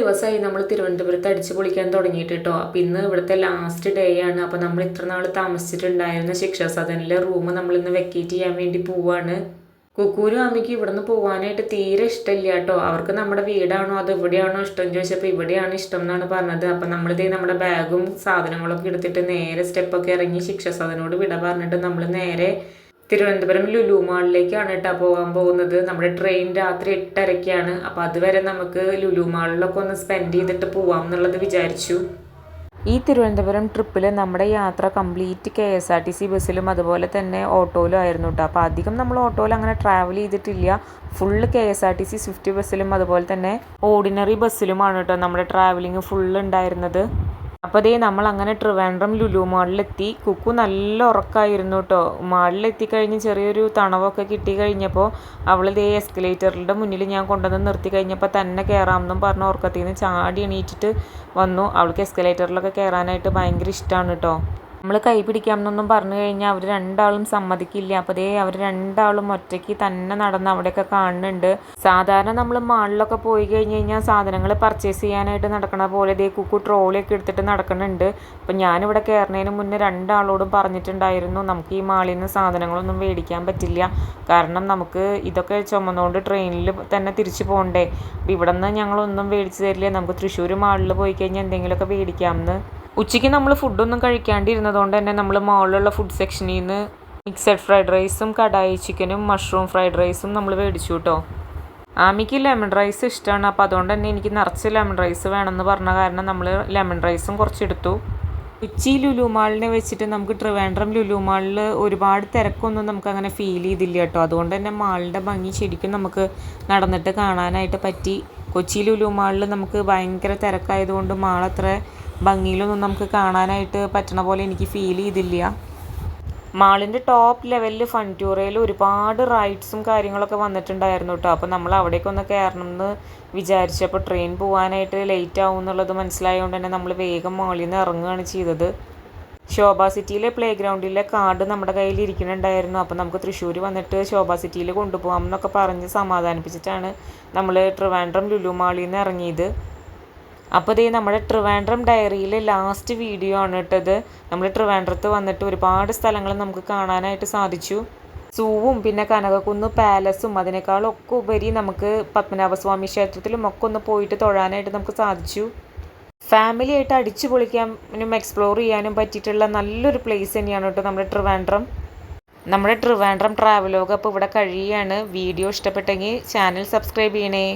ദിവസമായി നമ്മൾ തിരുവനന്തപുരത്ത് അടിച്ചു പൊളിക്കാൻ തുടങ്ങിയിട്ട് കേട്ടോ അപ്പം ഇന്ന് ഇവിടുത്തെ ലാസ്റ്റ് ഡേ ആണ്. അപ്പോൾ നമ്മൾ ഇത്ര നാൾ താമസിച്ചിട്ടുണ്ടായിരുന്ന ശിക്ഷാ സദനിലെ റൂം നമ്മൾ ഇന്ന് വെക്കേറ്റ് ചെയ്യാൻ വേണ്ടി പോവാണ്. കുക്കൂരും അമ്മയ്ക്ക് ഇവിടുന്ന് പോകാനായിട്ട് തീരെ ഇഷ്ടമില്ല കേട്ടോ അവർക്ക് നമ്മുടെ വീടാണോ അത് എവിടെയാണോ ഇഷ്ടം ചോദിച്ചപ്പോൾ ഇവിടെയാണ് ഇഷ്ടം എന്നാണ് പറഞ്ഞത്. അപ്പം നമ്മളിതേ നമ്മുടെ ബാഗും സാധനങ്ങളൊക്കെ എടുത്തിട്ട് നേരെ സ്റ്റെപ്പൊക്കെ ഇറങ്ങി ശിക്ഷാ സദനോട് വിട പറഞ്ഞിട്ട് നമ്മൾ നേരെ തിരുവനന്തപുരം ലുലു മാളിലേക്കാണ് കേട്ടോ പോകാൻ പോകുന്നത്. നമ്മുടെ ട്രെയിൻ രാത്രി എട്ടരയ്ക്കാണ്. അപ്പോൾ അതുവരെ നമുക്ക് ലുലു മാളിലൊക്കെ ഒന്ന് സ്പെൻഡ് ചെയ്തിട്ട് പോവാം എന്നുള്ളത് വിചാരിച്ചു. ഈ തിരുവനന്തപുരം ട്രിപ്പിൽ നമ്മുടെ യാത്ര complete K S R T C ബസ്സിലും അതുപോലെ തന്നെ ഓട്ടോയിലും ആയിരുന്നു കേട്ടോ അപ്പോൾ അധികം നമ്മൾ ഓട്ടോയിൽ അങ്ങനെ ട്രാവൽ ചെയ്തിട്ടില്ല. Full K S R T C swift ബസ്സിലും അതുപോലെ തന്നെ ഓർഡിനറി ബസ്സിലുമാണ് കേട്ടോ നമ്മുടെ ട്രാവലിംഗ് ഫുള്ള് ഉണ്ടായിരുന്നത്. അപ്പോൾ ദേ നമ്മൾ അങ്ങനെ ട്രിവാൻഡ്രം ലുലു മാളിലെത്തി. കുക്കു നല്ല ഉറക്കമായിരുന്നു കേട്ടോ മാളിലെത്തിക്കഴിഞ്ഞ് ചെറിയൊരു തണവൊക്കെ കിട്ടി കഴിഞ്ഞപ്പോൾ അവൾ ദേ എസ്കലേറ്ററിന്റെ മുന്നിൽ ഞാൻ കൊണ്ടുവന്ന് നിർത്തി കഴിഞ്ഞപ്പോൾ തന്നെ കയറാമെന്നും പറഞ്ഞ് ഉറക്കത്തിൽ നിന്ന് ചാടി എണീറ്റിട്ട് വന്നു. അവൾക്ക് എസ്കലേറ്ററിലൊക്കെ കയറാനായിട്ട് ഭയങ്കര ഇഷ്ടമാണ് കേട്ടോ നമ്മൾ കൈ പിടിക്കാമെന്നൊന്നും പറഞ്ഞു കഴിഞ്ഞാൽ അവർ രണ്ടാളും സമ്മതിക്കില്ല. അപ്പോൾ ദേ അവർ രണ്ടാളും ഒറ്റയ്ക്ക് തന്നെ നടന്ന് അവിടെയൊക്കെ കാണുന്നുണ്ട്. സാധാരണ നമ്മൾ മാളിലൊക്കെ പോയി കഴിഞ്ഞ് കഴിഞ്ഞാൽ സാധനങ്ങൾ പർച്ചേസ് ചെയ്യാനായിട്ട് നടക്കണ പോലെ ദേ കുക്കു ട്രോളിയൊക്കെ എടുത്തിട്ട് നടക്കുന്നുണ്ട്. അപ്പം ഞാനിവിടെ കയറുന്നതിന് മുന്നേ രണ്ടാളോടും പറഞ്ഞിട്ടുണ്ടായിരുന്നു നമുക്ക് ഈ മാളിൽ നിന്ന് സാധനങ്ങളൊന്നും മേടിക്കാൻ പറ്റില്ല. കാരണം നമുക്ക് ഇതൊക്കെ ചുമന്നുകൊണ്ട് ട്രെയിനിൽ തന്നെ തിരിച്ചു പോകണ്ടേ ഇവിടെ നിന്ന് ഞങ്ങളൊന്നും മേടിച്ച് തരില്ല. നമുക്ക് തൃശ്ശൂർ മാളിൽ പോയി കഴിഞ്ഞാൽ എന്തെങ്കിലുമൊക്കെ മേടിക്കാമെന്ന്. ഉച്ചയ്ക്ക് നമ്മൾ ഫുഡൊന്നും കഴിക്കാണ്ടിരുന്നതുകൊണ്ട് തന്നെ നമ്മൾ മുകളിലുള്ള ഫുഡ് സെക്ഷനിൽ നിന്ന് മിക്സഡ് ഫ്രൈഡ് റൈസും കടായി ചിക്കനും മഷ്റൂം ഫ്രൈഡ് റൈസും നമ്മൾ മേടിച്ചു കേട്ടോ ആമിക്ക് ലെമൺ റൈസ് ഇഷ്ടമാണ് അപ്പോൾ അതുകൊണ്ട് തന്നെ എനിക്ക് നിറച്ച് ലെമൺ റൈസ് വേണമെന്ന് പറഞ്ഞ കാരണം നമ്മൾ ലെമൺ റൈസും കുറച്ചെടുത്തു. ഉച്ചി ലുലു മാളിനെ വെച്ചിട്ട് നമുക്ക് ട്രിവാൻഡ്രം ലുലുമാളിൽ ഒരുപാട് തിരക്കൊന്നും നമുക്ക് അങ്ങനെ ഫീൽ ചെയ്തില്ല കേട്ടോ അതുകൊണ്ട് തന്നെ മാളിന്റെ ഭംഗി ശരിക്കും നമുക്ക് നടന്നിട്ട് കാണാനായിട്ട് പറ്റി. കൊച്ചി ലുലുമാളിൽ നമുക്ക് ഭയങ്കര തിരക്കായതുകൊണ്ട് മാൾ അത്ര ഭംഗിയിലൊന്നും നമുക്ക് കാണാനായിട്ട് പറ്റണ പോലെ എനിക്ക് ഫീൽ ചെയ്തില്ല. മാളിന്റെ ടോപ്പ് ലെവലിൽ ഫൺ ടൂറയിൽ ഒരുപാട് റൈഡ്സും കാര്യങ്ങളൊക്കെ വന്നിട്ടുണ്ടായിരുന്നു കേട്ടോ അപ്പോൾ നമ്മൾ അവിടേക്കൊന്ന് കയറണം എന്ന് വിചാരിച്ചപ്പോൾ ട്രെയിൻ പോകാനായിട്ട് ലേറ്റ് ആവും എന്നുള്ളത് മനസ്സിലായതുകൊണ്ട് തന്നെ നമ്മൾ വേഗം മാളിൽ നിന്ന് ഇറങ്ങുകയാണ് ചെയ്തത്. ശോഭ സിറ്റിയിലെ പ്ലേ ഗ്രൗണ്ടിലെ കാർഡ് നമ്മുടെ കയ്യിൽ ഇരിക്കുന്നുണ്ടായിരുന്നു. അപ്പോൾ നമുക്ക് തൃശ്ശൂർ വന്നിട്ട് ശോഭ സിറ്റിയിൽ കൊണ്ടുപോകാം എന്നൊക്കെ പറഞ്ഞ് സമാധാനിപ്പിച്ചിട്ടാണ് നമ്മൾ ട്രിവാൻഡ്രം ലുലു മാളിൽ നിന്ന് ഇറങ്ങിയത്. അപ്പോൾ ദേ നമ്മുടെ ട്രിവാൻഡ്രം ഡയറിയിലെ ലാസ്റ്റ് വീഡിയോ ആണ് കേട്ടത് നമ്മൾ ട്രിവാൻഡ്രത്ത് വന്നിട്ട് ഒരുപാട് സ്ഥലങ്ങൾ നമുക്ക് കാണാനായിട്ട് സാധിച്ചു. സൂവും പിന്നെ കനകക്കുന്ന് പാലസും അതിനേക്കാളൊക്കെ ഉപരി നമുക്ക് പത്മനാഭസ്വാമി ക്ഷേത്രത്തിലും ഒക്കെ ഒന്ന് പോയിട്ട് തൊഴാനായിട്ട് നമുക്ക് സാധിച്ചു. ഫാമിലി ആയിട്ട് അടിച്ചു പൊളിക്കാനും എക്സ്പ്ലോർ ചെയ്യാനും പറ്റിയിട്ടുള്ള നല്ലൊരു പ്ലേസ് തന്നെയാണ് കേട്ടോ നമ്മുടെ ട്രിവാൻഡ്രം. നമ്മുടെ ട്രിവാൻഡ്രം ട്രാവലോഗ് അപ്പോൾ ഇവിടെ കഴിയുകയാണ്. വീഡിയോ ഇഷ്ടപ്പെട്ടെങ്കിൽ ചാനൽ സബ്സ്ക്രൈബ് ചെയ്യണേ.